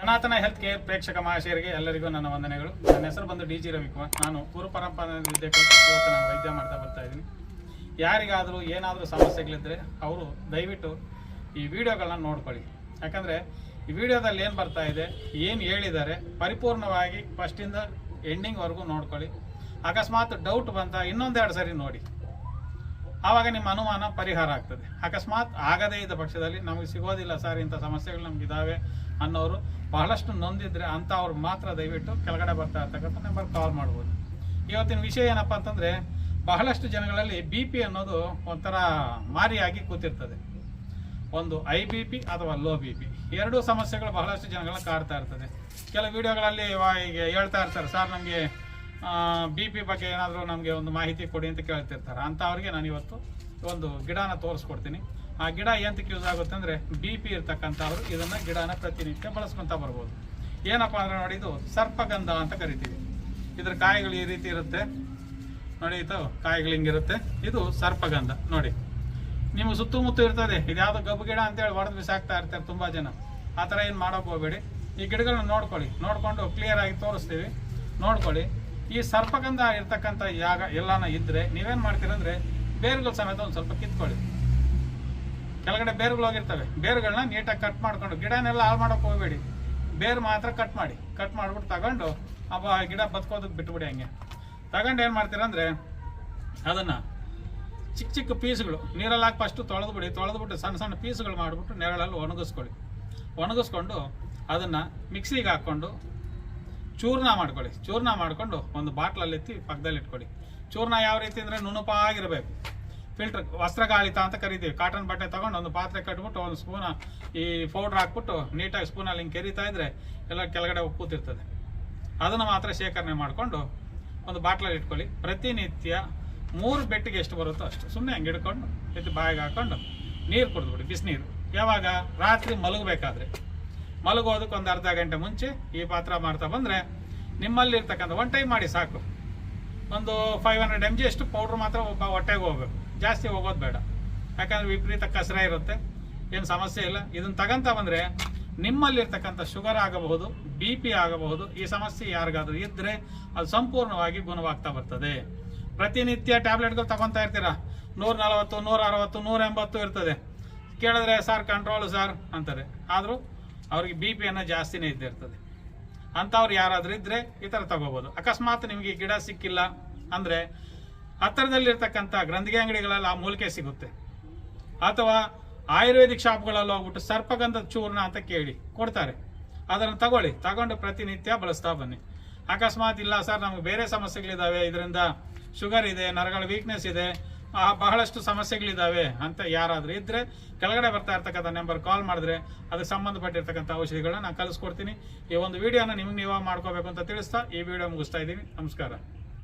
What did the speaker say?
ಸನಾತನ health care ಪ್ರೇಕ್ಷಕ ಮಹಾಶಯರಿಗೆ ಎಲ್ಲರಿಗೂ ನನ್ನ ವಂದನೆಗಳು. ನನ್ನ ಹೆಸರು ಬಂದು ಡಿ ಜಿ ರವಿಕುಮಾರ್. ನಾನು ಪೂರ್ವ ಪರಂಪರೆ ಇವತ್ತು ನಾನು ವೈದ್ಯ ಮಾಡ್ತಾ ಬರ್ತಾ ಇದ್ದೀನಿ. ಯಾರಿಗಾದರೂ ಏನಾದರೂ ಸಮಸ್ಯೆಗಳಿದ್ದರೆ ಅವರು ದಯವಿಟ್ಟು ಈ ವಿಡಿಯೋಗಳನ್ನ ನೋಡ್ಕೊಳ್ಳಿ. ಯಾಕಂದರೆ ಈ ವಿಡಿಯೋದಲ್ಲಿ ಏನು ಬರ್ತಾ ಇದೆ, ಏನು ಹೇಳಿದ್ದಾರೆ, ಪರಿಪೂರ್ಣವಾಗಿ ಫಸ್ಟಿಂದ ಎಂಡಿಂಗ್ವರೆಗೂ ನೋಡ್ಕೊಳ್ಳಿ. ಅಕಸ್ಮಾತ್ ಡೌಟ್ ಬಂತ ಇನ್ನೊಂದೆರಡು ಸರಿ ನೋಡಿ. ಆವಾಗ ನಿಮ್ಮ ಅನುಮಾನ ಪರಿಹಾರ ಆಗ್ತದೆ. ಅಕಸ್ಮಾತ್ ಆಗದೇ ಇದ್ದ ಪಕ್ಷದಲ್ಲಿ ನಮಗೆ ಸಿಗೋದಿಲ್ಲ ಸರ್, ಇಂಥ ಸಮಸ್ಯೆಗಳು ನಮಗಿದ್ದಾವೆ ಅನ್ನೋರು ಬಹಳಷ್ಟು ನೊಂದಿದ್ರೆ ಅಂಥವ್ರು ಮಾತ್ರ ದಯವಿಟ್ಟು ಕೆಳಗಡೆ ಬರ್ತಾ ಇರ್ತಕ್ಕಂಥ ನಂಬರ್ ಕಾಲ್ ಮಾಡ್ಬೋದು. ಇವತ್ತಿನ ವಿಷಯ ಏನಪ್ಪ ಅಂತಂದರೆ, ಬಹಳಷ್ಟು ಜನಗಳಲ್ಲಿ ಬಿ ಪಿ ಅನ್ನೋದು ಒಂಥರ ಮಾರಿಯಾಗಿ ಕೂತಿರ್ತದೆ. ಒಂದು ಐ ಬಿ ಪಿ ಅಥವಾ ಲೋ ಬಿ ಪಿ ಎರಡೂ ಸಮಸ್ಯೆಗಳು ಬಹಳಷ್ಟು ಜನಗಳನ್ನ ಕಾಡ್ತಾ ಇರ್ತದೆ. ಕೆಲವು ವಿಡಿಯೋಗಳಲ್ಲಿ ಈಗ ಹೇಳ್ತಾ ಇರ್ತಾರೆ, ಸರ್, ನಮಗೆ ಬಿ ಪಿ ಬಗ್ಗೆ ಏನಾದರೂ ನಮಗೆ ಒಂದು ಮಾಹಿತಿ ಕೊಡಿ ಅಂತ ಕೇಳ್ತಿರ್ತಾರೆ. ಅಂಥವ್ರಿಗೆ ನಾನು ಇವತ್ತು ಒಂದು ಗಿಡನ ತೋರಿಸ್ಕೊಡ್ತೀನಿ. ಆ ಗಿಡ ಎಂತಕ್ಕೆ ಯೂಸ್ ಆಗುತ್ತೆ ಅಂದರೆ ಬಿ ಪಿ ಇರ್ತಕ್ಕಂಥವ್ರು ಇದನ್ನು ಗಿಡನ ಪ್ರತಿನಿತ್ಯ ಬಳಸ್ಕೊತ ಬರ್ಬೋದು. ಏನಪ್ಪ ಅಂದರೆ ನೋಡಿ, ಇದು ಸರ್ಪಗಂಧ ಅಂತ ಕರಿತೀವಿ. ಇದ್ರ ಕಾಯಿಗಳು ಈ ರೀತಿ ಇರುತ್ತೆ. ನೋಡಿ, ಇದು ಕಾಯಿಗಳು ಹಿಂಗಿರುತ್ತೆ. ಇದು ಸರ್ಪಗಂಧ. ನೋಡಿ ನಿಮ್ಗೆ ಸುತ್ತಮುತ್ತ ಇರ್ತದೆ. ಇದು ಯಾವುದೋ ಗಬ್ಬು ಗಿಡ ಅಂತೇಳಿ ಹೊಡೆದು ಬಿಸಾಕ್ತಾ ಇರ್ತಾರೆ ತುಂಬ ಜನ. ಆ ಥರ ಏನು ಮಾಡೋಕೆ ಹೋಗಬೇಡಿ. ಈ ಗಿಡಗಳನ್ನ ನೋಡ್ಕೊಳ್ಳಿ. ನೋಡಿಕೊಂಡು ಕ್ಲಿಯರ್ ಆಗಿ ತೋರಿಸ್ತೀವಿ. ನೋಡ್ಕೊಳ್ಳಿ. ಈ ಸರ್ಪಗಂಧ ಇರ್ತಕ್ಕಂಥ ಜಾಗ ಎಲ್ಲಾನ ಇದ್ರೆ ನೀವೇನು ಮಾಡ್ತೀರಂದ್ರೆ ಬೇರುಗಳು ಸಮೇತ ಒಂದು ಸ್ವಲ್ಪ ಕಿತ್ಕೊಳ್ಳಿ. ಕೆಳಗಡೆ ಬೇರುಗಳು ಹೋಗಿರ್ತವೆ. ಬೇರುಗಳನ್ನ ನೀಟಾಗಿ ಕಟ್ ಮಾಡ್ಕೊಂಡು ಗಿಡನೆಲ್ಲ ಹಾಳು ಮಾಡೋಕೆ ಹೋಗ್ಬೇಡಿ. ಬೇರು ಮಾತ್ರ ಕಟ್ ಮಾಡಿ. ಕಟ್ ಮಾಡ್ಬಿಟ್ಟು ತಗೊಂಡು ಅಬ್ಬ ಗಿಡ ಬದುಕೋದಕ್ಕೆ ಬಿಟ್ಬಿಡಿ ಹಂಗೆ. ತಗೊಂಡು ಏನು ಮಾಡ್ತೀರಂದ್ರೆ ಅದನ್ನ ಚಿಕ್ಕ ಚಿಕ್ಕ ಪೀಸ್ಗಳು, ನೀರಲ್ಲಿ ಹಾಕಿ ಫಸ್ಟು ತೊಳೆದ್ಬಿಡಿ. ತೊಳೆದ್ಬಿಟ್ಟು ಸಣ್ಣ ಸಣ್ಣ ಪೀಸ್ಗಳು ಮಾಡಿಬಿಟ್ಟು ನೆರಳಲ್ಲಿ ಒಣಗಿಸ್ಕೊಳ್ಳಿ. ಒಣಗಿಸ್ಕೊಂಡು ಅದನ್ನು ಮಿಕ್ಸಿಗೆ ಹಾಕ್ಕೊಂಡು ಚೂರ್ಣ ಮಾಡ್ಕೊಳ್ಳಿ, ಚೂರ್ಣ ಮಾಡಿಕೊಂಡು ಒಂದು ಬಾಟ್ಲಲ್ಲಿ ಎತ್ತಿ ಪಕ್ಕದಲ್ಲಿ ಇಟ್ಕೊಳ್ಳಿ. ಚೂರ್ಣ ಯಾವ ರೀತಿ ಅಂದರೆ ನುಣುಪಾಗಿರಬೇಕು. ಫಿಲ್ಟರ್ ವಸ್ತ್ರಗಾಳಿತ ಅಂತ ಕರಿತೀವಿ. ಕಾಟನ್ ಬಟ್ಟೆ ತಗೊಂಡು ಒಂದು ಪಾತ್ರೆ ಕಟ್ಬಿಟ್ಟು, ಒಂದು ಸ್ಪೂನ ಈ ಪೌಡ್ರ್ ಹಾಕ್ಬಿಟ್ಟು ನೀಟಾಗಿ ಸ್ಪೂನಲ್ಲಿ ಹಿಂಗೆ ಕೆರಿತಾ ಇದ್ದರೆ ಎಲ್ಲ ಕೆಳಗಡೆ ಕೂತಿರ್ತದೆ. ಅದನ್ನು ಮಾತ್ರ ಶೇಖರಣೆ ಮಾಡಿಕೊಂಡು ಒಂದು ಬಾಟ್ಲಲ್ಲಿ ಇಟ್ಕೊಳ್ಳಿ. ಪ್ರತಿನಿತ್ಯ ಮೂರು ಬೆಟ್ಟಿಗೆ ಎಷ್ಟು ಬರುತ್ತೋ ಅಷ್ಟು. ಸುಮ್ಮನೆ ಹಂಗೆ ಹಿಡ್ಕೊಂಡು, ಎತ್ತಿ ಬಾಯಿಗೆ ಹಾಕ್ಕೊಂಡು ನೀರು ಕುಡಿದ್ಬಿಡಿ, ಬಿಸಿನೀರು. ಯಾವಾಗ? ರಾತ್ರಿ ಮಲಗಬೇಕಾದ್ರೆ. ಮಲಗೋದಕ್ಕೆ ಒಂದು ಅರ್ಧ ಗಂಟೆ ಮುಂಚೆ ಈ ಪಾತ್ರ ಮಾಡ್ತಾ ಬಂದರೆ ನಿಮ್ಮಲ್ಲಿರ್ತಕ್ಕಂಥ ಒನ್ ಟೈಮ್ ಮಾಡಿ ಸಾಕು. ಒಂದು ಫೈವ್ ಹಂಡ್ರೆಡ್ ಎಂ ಜಿ ಅಷ್ಟು ಪೌಡ್ರ್ ಮಾತ್ರ ಹೊಟ್ಟೆಗೆ ಹೋಗ್ಬೇಕು. ಜಾಸ್ತಿ ಹೋಗೋದು ಬೇಡ. ಯಾಕಂದ್ರೆ ವಿಪರೀತ ಕಸರ ಇರುತ್ತೆ. ಏನು ಸಮಸ್ಯೆ ಇಲ್ಲ. ಇದನ್ನ ತಗೊಂತ ಬಂದರೆ ನಿಮ್ಮಲ್ಲಿರ್ತಕ್ಕಂಥ ಶುಗರ್ ಆಗಬಹುದು ಬಿ ಪಿ ಆಗಬಹುದು, ಈ ಸಮಸ್ಯೆ ಯಾರಿಗಾದ್ರೂ ಇದ್ದರೆ ಅದು ಸಂಪೂರ್ಣವಾಗಿ ಗುಣವಾಗ್ತಾ ಬರ್ತದೆ. ಪ್ರತಿನಿತ್ಯ ಟ್ಯಾಬ್ಲೆಟ್ಗಳು ತಗೊತಾ ಇರ್ತೀರಾ? ನೂರ ನಲವತ್ತು ನೂರ ಅರವತ್ತು ನೂರ ಎಂಬತ್ತು ಇರ್ತದೆ. ಕೇಳಿದ್ರೆ ಸರ್ ಕಂಟ್ರೋಲ್ ಸರ್ ಅಂತಾರೆ. ಆದರೂ ಅವ್ರಿಗೆ ಬಿ ಪಿ ಅನ್ನೋ ಜಾಸ್ತಿನೇ ಇದ್ದಿರ್ತದೆ. ಅಂಥವ್ರು ಯಾರಾದರೂ ಇದ್ದರೆ ಈ ಥರ ತಗೋಬೋದು. ಅಕಸ್ಮಾತ್ ನಿಮಗೆ ಗಿಡ ಸಿಕ್ಕಿಲ್ಲ ಅಂದರೆ ಹತ್ತಿರದಲ್ಲಿರ್ತಕ್ಕಂಥ ಗ್ರಂಥಿಗೆ ಅಂಗಡಿಗಳಲ್ಲಿ ಆ ಮೂಲಿಕೆ ಸಿಗುತ್ತೆ. ಅಥವಾ ಆಯುರ್ವೇದಿಕ್ ಶಾಪ್ಗಳಲ್ಲಿ ಹೋಗ್ಬಿಟ್ಟು ಸರ್ಪಗಂಧದ ಚೂರ್ಣ ಅಂತ ಕೇಳಿ ಕೊಡ್ತಾರೆ. ಅದನ್ನು ತಗೊಳ್ಳಿ. ತಗೊಂಡು ಪ್ರತಿನಿತ್ಯ ಬಳಸ್ತಾ ಬನ್ನಿ. ಅಕಸ್ಮಾತ್ ಇಲ್ಲ ಸರ್, ನಮಗೆ ಬೇರೆ ಸಮಸ್ಯೆಗಳಿದ್ದಾವೆ ಇದರಿಂದ ಶುಗರ್ ಇದೆ, ನರಗಳ ವೀಕ್ನೆಸ್ ಇದೆ. ಆ, ಬಹಳಷ್ಟು ಸಮಸ್ಯೆಗಳಿದ್ದಾವೆ ಅಂತ ಯಾರಾದರೂ ಇದ್ದರೆ ಕೆಳಗಡೆ ಬರ್ತಾ ಇರ್ತಕ್ಕಂಥ ನಂಬರ್ ಕಾಲ್ ಮಾಡಿದ್ರೆ ಅದಕ್ಕೆ ಸಂಬಂಧಪಟ್ಟಿರ್ತಕ್ಕಂಥ ಔಷಧಿಗಳನ್ನ ನಾನು ಕಲಿಸ್ಕೊಡ್ತೀನಿ ಈ ಒಂದು ವಿಡಿಯೋನ ನಿಮ್ಗೆ ನೀವು ಮಾಡ್ಕೋಬೇಕು ಅಂತ ತಿಳಿಸ್ತಾ ಈ ವಿಡಿಯೋ ಮುಗಿಸ್ತಾ ಇದ್ದೀನಿ. ನಮಸ್ಕಾರ.